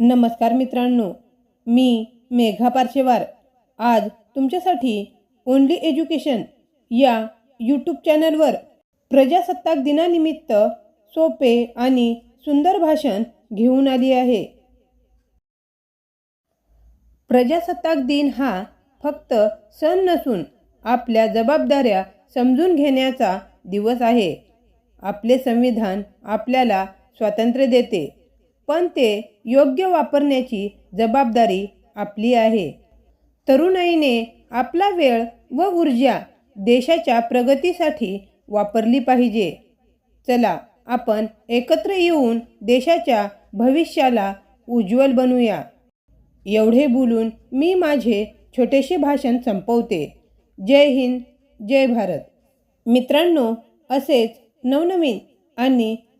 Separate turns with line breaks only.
नमस्कार मित्रांनो मी मेघा पारशेवार. आज तुमच्यासाठी ओनली एज्युकेशन या यूट्यूब चॅनलवर प्रजासत्ताक दिनानिमित्त सोपे आणि सुंदर भाषण घेऊन आली आहे. प्रजासत्ताक दिन हा फक्त सण नसून आपल्या जबाबदाऱ्या समजून घेण्याचा दिवस आहे. आपले संविधान आपल्याला स्वातंत्र्य देते. पण ते योग्य वापरण्याची जबाबदारी आपली आहे. तरुणाईने आपला वेळ व ऊर्जा देशाच्या प्रगतीसाठी वापरली पाहिजे. चला आपण एकत्र येऊन देशाच्या भविष्याला उज्ज्वल बनवूया एवढे बोलून मी माझे छोटेसे भाषण संपवते. जय हिंद जय भारत. मित्रांनो असेच नवनवीन आणि